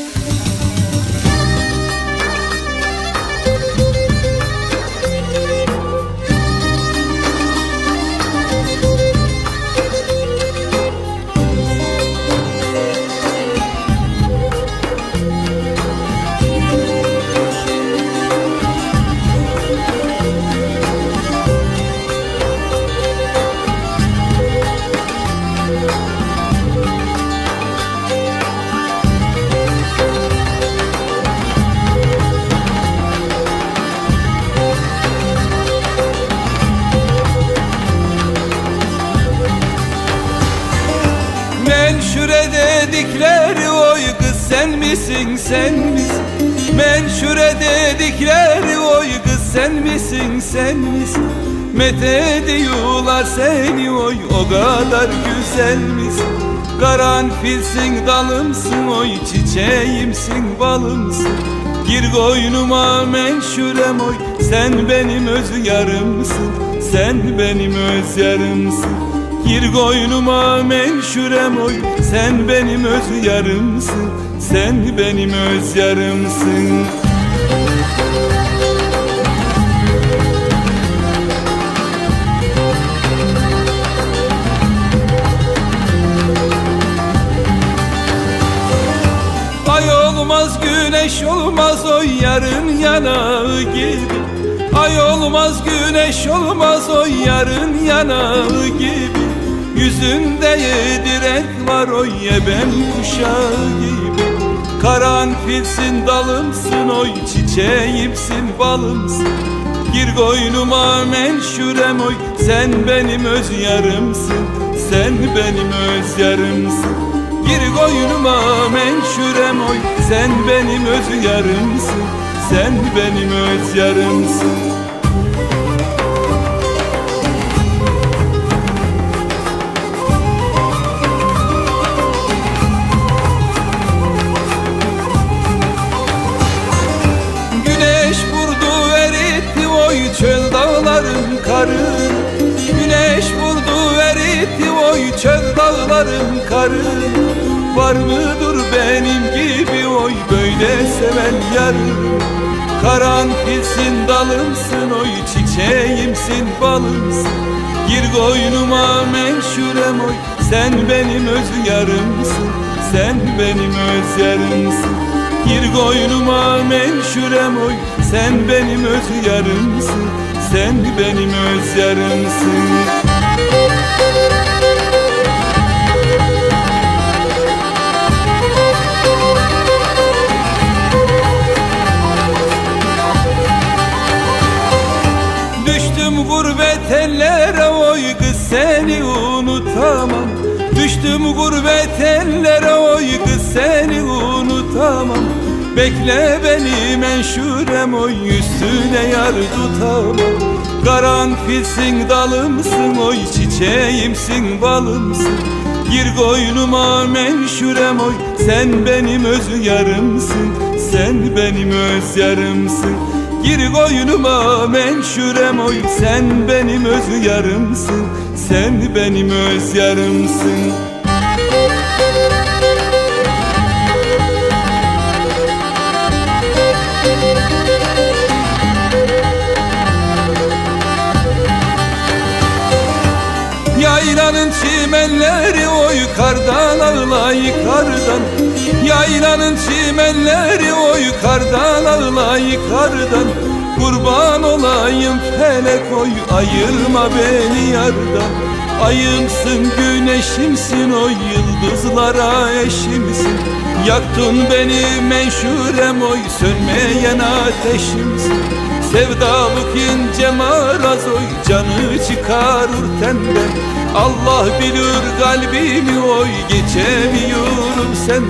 Menşure dedikleri oy kız sen misin sen misin? Menşure dedikleri oy kız sen misin sen misin? Met ediyorlar seni oy o kadar güzel misin? Karanfilsin dalımsın oy çiçeğimsin balımsın. Gir koynuma menşurem oy Sen benim öz yarımsın Sen benim öz yarımsın Gir koynuma menşurem oy Sen benim öz yarımsın. Sen benim öz yarımsın. Ay olmaz güneş olmaz o yarın yanağı gibi. Ay olmaz güneş olmaz o yarın yanağı gibi Yüzünde direk var o yeben kuşağı gibi. Karanfilsin dalımsın oy çiçeğimsin balımsın. Gir koynuma menşurem oy Sen benim öz yarımsın. Sen benim öz yarımsın. Gir koynuma menşurem oy Sen benim öz yarımsın. Sen benim öz yarımsın dağların karı. Güneş vurdu eritti oy çöl dağların karı. Var mıdır benim gibi oy böyle seven yar? Karanfilsin dalımsın oy çiçeğimsin balımsın. Gir koynuma menşurem oy Sen benim öz yarımsın. Sen benim öz yarımsın. Gir koynuma menşurem oy Sen benim öz yarımsın Sen benim öz yarımsın Düştüm gurbet ellere oy kız seni unutamam. Düştüm gurbet ellere Bekle beni menşurem oy üstüne yar tutamam. Karanfilsin dalımsın oy çiçeğimsin balımsın. Gir koynuma menşurem oy Sen benim öz yarımsın. Sen benim öz yarımsın. Gir koynuma menşurem oy Sen benim öz yarımsın. Sen benim öz yarımsın çimenleri oy kardan ağlay kardan Yaylanın çimenleri oy kardan ağlay kardan Kurban olayım felek oy ayırma beni yardan. Ayımsın güneşimsin oy yıldızlara eşimsin. Yaktın beni menşurem oy sönmeyen ateşimsin Sevdalık ince maraz oy canı çıkarır tenden Allah bilir kalbimi oy geçemiyorum senden